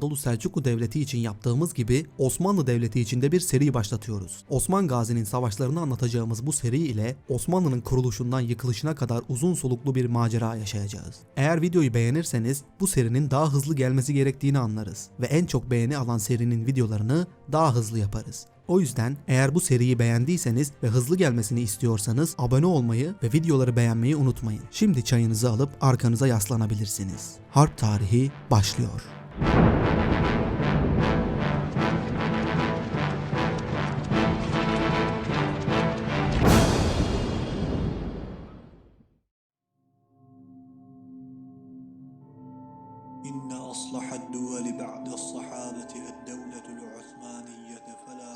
Anadolu Selçuklu Devleti için yaptığımız gibi Osmanlı Devleti için de bir seri başlatıyoruz. Osman Gazi'nin savaşlarını anlatacağımız bu seri ile Osmanlı'nın kuruluşundan yıkılışına kadar uzun soluklu bir macera yaşayacağız. Eğer videoyu beğenirseniz bu serinin daha hızlı gelmesi gerektiğini anlarız ve en çok beğeni alan serinin videolarını daha hızlı yaparız. O yüzden eğer bu seriyi beğendiyseniz ve hızlı gelmesini istiyorsanız abone olmayı ve videoları beğenmeyi unutmayın. Şimdi çayınızı alıp arkanıza yaslanabilirsiniz. Harp tarihi başlıyor.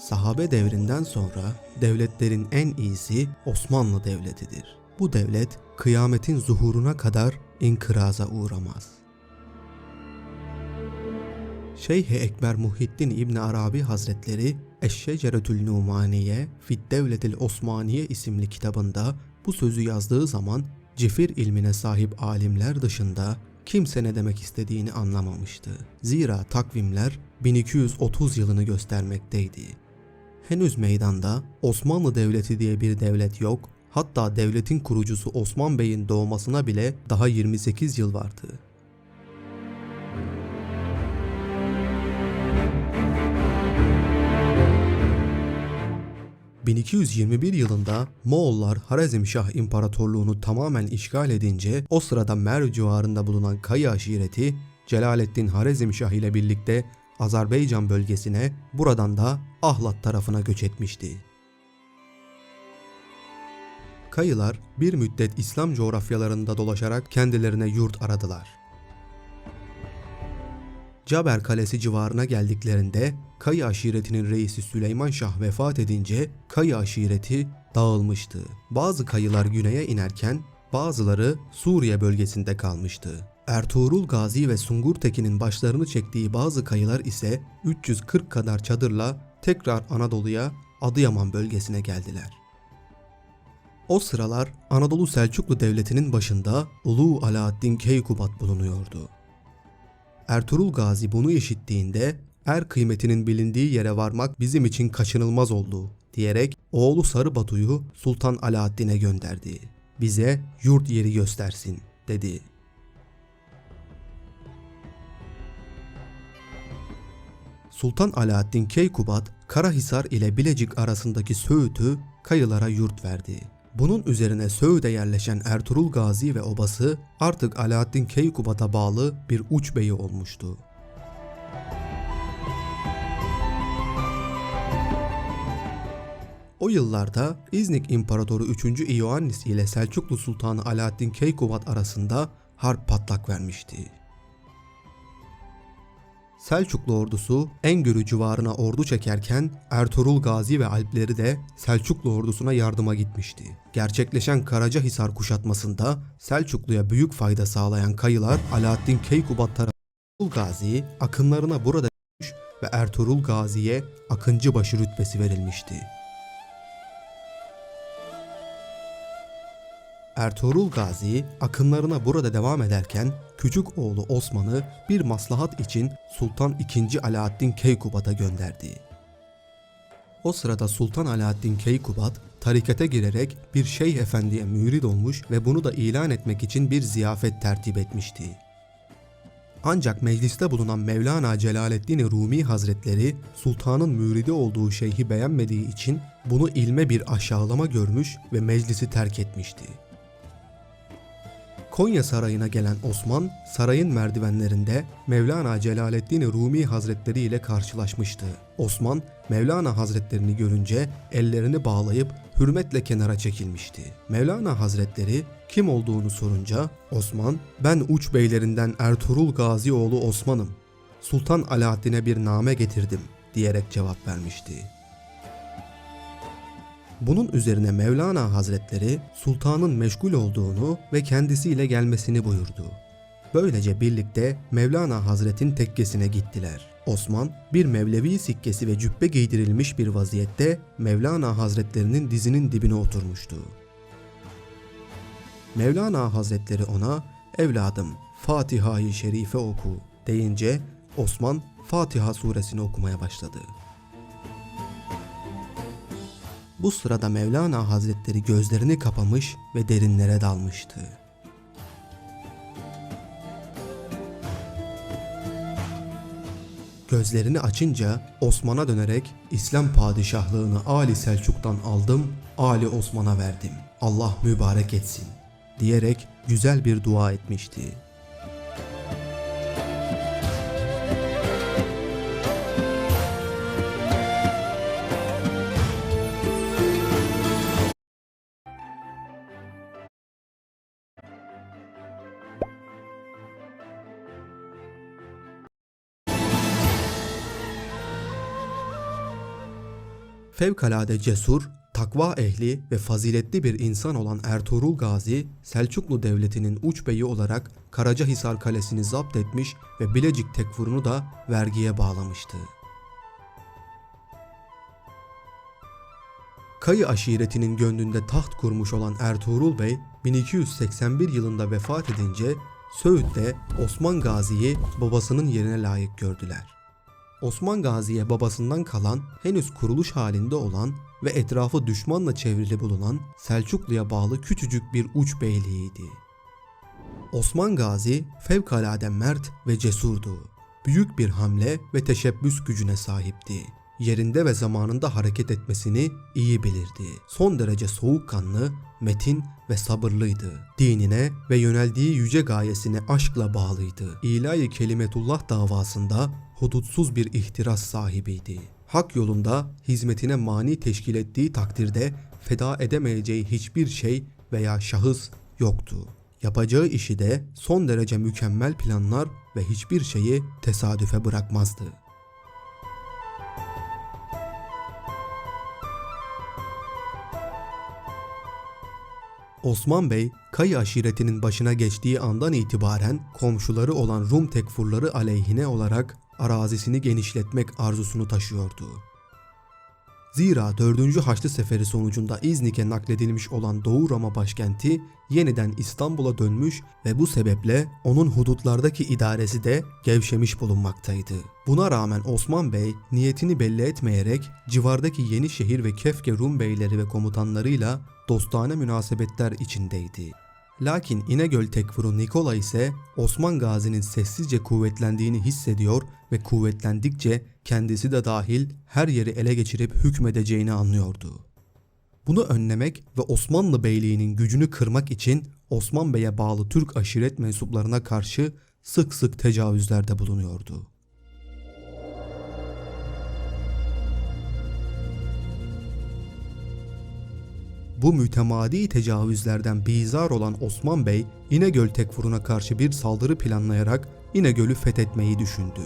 Sahabe devrinden sonra devletlerin en iyisi Osmanlı Devleti'dir. Bu devlet kıyametin zuhuruna kadar inkıraza uğramaz. Şeyh-i Ekber Muhittin İbni Arabi Hazretleri Eşşeceretül Numaniye Fid Devletil Osmaniye isimli kitabında bu sözü yazdığı zaman cifir ilmine sahip alimler dışında kimse ne demek istediğini anlamamıştı. Zira takvimler 1230 yılını göstermekteydi. Henüz meydanda Osmanlı Devleti diye bir devlet yok, hatta devletin kurucusu Osman Bey'in doğmasına bile daha 28 yıl vardı. ...1221 yılında Moğollar Harazmşah İmparatorluğunu tamamen işgal edince... ...o sırada Merv civarında bulunan Kayı aşireti... ...Celaleddin Harazmşah ile birlikte Azerbaycan bölgesine, buradan da Ahlat tarafına göç etmişti. Kayılar bir müddet İslam coğrafyalarında dolaşarak kendilerine yurt aradılar. Caber Kalesi civarına geldiklerinde Kayı aşiretinin reisi Süleyman Şah vefat edince Kayı aşireti dağılmıştı. Bazı kayılar güneye inerken bazıları Suriye bölgesinde kalmıştı. Ertuğrul Gazi ve Sungur Tekin'in başlarını çektiği bazı kayılar ise 340 kadar çadırla tekrar Anadolu'ya Adıyaman bölgesine geldiler. O sıralar Anadolu Selçuklu Devleti'nin başında Ulu Alaaddin Keykubat bulunuyordu. Ertuğrul Gazi bunu işittiğinde er kıymetinin bilindiği yere varmak bizim için kaçınılmaz oldu diyerek oğlu Sarı Batu'yu Sultan Alaaddin'e gönderdi. Bize yurt yeri göstersin dedi. Sultan Alaaddin Keykubat, Karahisar ile Bilecik arasındaki Söğüt'ü kayılara yurt verdi. Bunun üzerine Söğüt'e yerleşen Ertuğrul Gazi ve obası artık Alaaddin Keykubat'a bağlı bir uç beyi olmuştu. O yıllarda İznik İmparatoru 3. İoannis ile Selçuklu Sultanı Alaaddin Keykubat arasında harp patlak vermişti. Selçuklu ordusu Engürü civarına ordu çekerken Ertuğrul Gazi ve Alpleri de Selçuklu ordusuna yardıma gitmişti. Gerçekleşen Karacahisar kuşatmasında Selçuklu'ya büyük fayda sağlayan kayılar Alaaddin Keykubat tarafından Gazi akınlarına burada ve Ertuğrul Gazi'ye Akıncıbaşı rütbesi verilmişti. Ertuğrul Gazi akınlarına burada devam ederken küçük oğlu Osman'ı bir maslahat için Sultan II. Alaaddin Keykubat'a gönderdi. O sırada Sultan Alaaddin Keykubat tarikate girerek bir şeyh efendiye mürid olmuş ve bunu da ilan etmek için bir ziyafet tertip etmişti. Ancak mecliste bulunan Mevlana Celaleddin Rumi Hazretleri sultanın müridi olduğu şeyhi beğenmediği için bunu ilme bir aşağılama görmüş ve meclisi terk etmişti. Konya Sarayı'na gelen Osman, sarayın merdivenlerinde Mevlana Celaleddin Rumi Hazretleri ile karşılaşmıştı. Osman, Mevlana Hazretlerini görünce ellerini bağlayıp hürmetle kenara çekilmişti. Mevlana Hazretleri kim olduğunu sorunca Osman, ben uç beylerinden Ertuğrul Gazi oğlu Osman'ım. Sultan Alaaddin'e bir name getirdim diyerek cevap vermişti. Bunun üzerine Mevlana Hazretleri sultanın meşgul olduğunu ve kendisiyle gelmesini buyurdu. Böylece birlikte Mevlana Hazret'in tekkesine gittiler. Osman bir Mevlevi sikkesi ve cübbe giydirilmiş bir vaziyette Mevlana Hazretlerinin dizinin dibine oturmuştu. Mevlana Hazretleri ona evladım Fatiha-i Şerife oku deyince Osman Fatiha suresini okumaya başladı. Bu sırada Mevlana Hazretleri gözlerini kapamış ve derinlere dalmıştı. Gözlerini açınca Osman'a dönerek İslam padişahlığını Ali Selçuk'tan aldım, Ali Osman'a verdim. Allah mübarek etsin diyerek güzel bir dua etmişti. Fevkalade cesur, takva ehli ve faziletli bir insan olan Ertuğrul Gazi, Selçuklu Devleti'nin uç beyi olarak Karacahisar Kalesi'ni zapt etmiş ve Bilecik Tekfuru'nu da vergiye bağlamıştı. Kayı aşiretinin gönlünde taht kurmuş olan Ertuğrul Bey 1281 yılında vefat edince Söğüt'te Osman Gazi'yi babasının yerine layık gördüler. Osman Gazi'ye babasından kalan henüz kuruluş halinde olan ve etrafı düşmanla çevrili bulunan Selçuklu'ya bağlı küçücük bir uç beyliğiydi. Osman Gazi fevkalade mert ve cesurdu. Büyük bir hamle ve teşebbüs gücüne sahipti. Yerinde ve zamanında hareket etmesini iyi bilirdi. Son derece soğukkanlı, metin ve sabırlıydı. Dinine ve yöneldiği yüce gayesine aşkla bağlıydı. İlahi Kelimetullah davasında hudutsuz bir ihtiras sahibiydi. Hak yolunda hizmetine mani teşkil ettiği takdirde feda edemeyeceği hiçbir şey veya şahıs yoktu. Yapacağı işi de son derece mükemmel planlar ve hiçbir şeyi tesadüfe bırakmazdı. Osman Bey, Kayı aşiretinin başına geçtiği andan itibaren komşuları olan Rum tekfurları aleyhine olarak arazisini genişletmek arzusunu taşıyordu. Zira 4. Haçlı Seferi sonucunda İznik'e nakledilmiş olan Doğu Roma başkenti yeniden İstanbul'a dönmüş ve bu sebeple onun hudutlardaki idaresi de gevşemiş bulunmaktaydı. Buna rağmen Osman Bey niyetini belli etmeyerek civardaki Yenişehir ve Kefke Rum beyleri ve komutanlarıyla dostane münasebetler içindeydi. Lakin İnegöl Tekfuru Nikola ise Osman Gazi'nin sessizce kuvvetlendiğini hissediyor ve kuvvetlendikçe kendisi de dahil her yeri ele geçirip hükmedeceğini anlıyordu. Bunu önlemek ve Osmanlı Beyliği'nin gücünü kırmak için Osman Bey'e bağlı Türk aşiret mensuplarına karşı sık sık tecavüzlerde bulunuyordu. Bu mütemadi tecavüzlerden bizar olan Osman Bey, İnegöl Tekfuru'na karşı bir saldırı planlayarak İnegöl'ü fethetmeyi düşündü.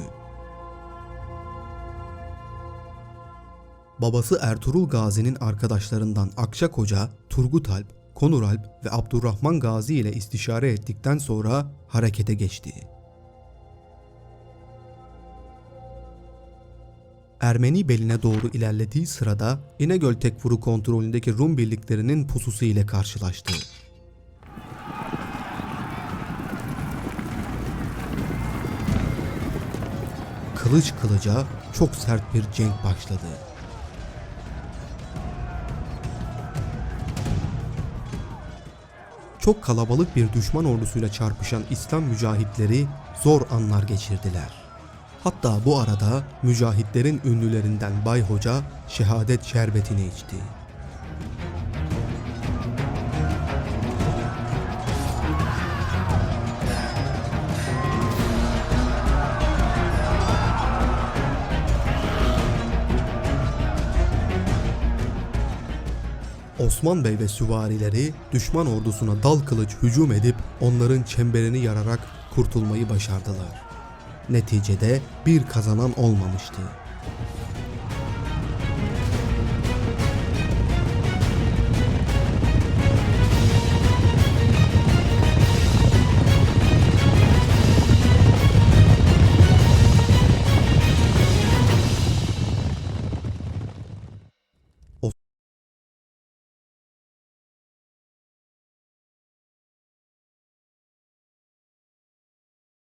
Babası Ertuğrul Gazi'nin arkadaşlarından Akçakoca, Turgut Alp, Konur Alp ve Abdurrahman Gazi ile istişare ettikten sonra harekete geçti. Ermeni beline doğru ilerlediği sırada İnegöl Tekfuru kontrolündeki Rum birliklerinin pususu ile karşılaştı. Kılıç kılıca çok sert bir cenk başladı. Çok kalabalık bir düşman ordusuyla çarpışan İslam mücahitleri zor anlar geçirdiler. Hatta bu arada mücahitlerin ünlülerinden Bay Hoca şehadet şerbetini içti. Osman Bey ve süvarileri düşman ordusuna dal kılıç hücum edip onların çemberini yararak kurtulmayı başardılar. Neticede bir kazanan olmamıştı.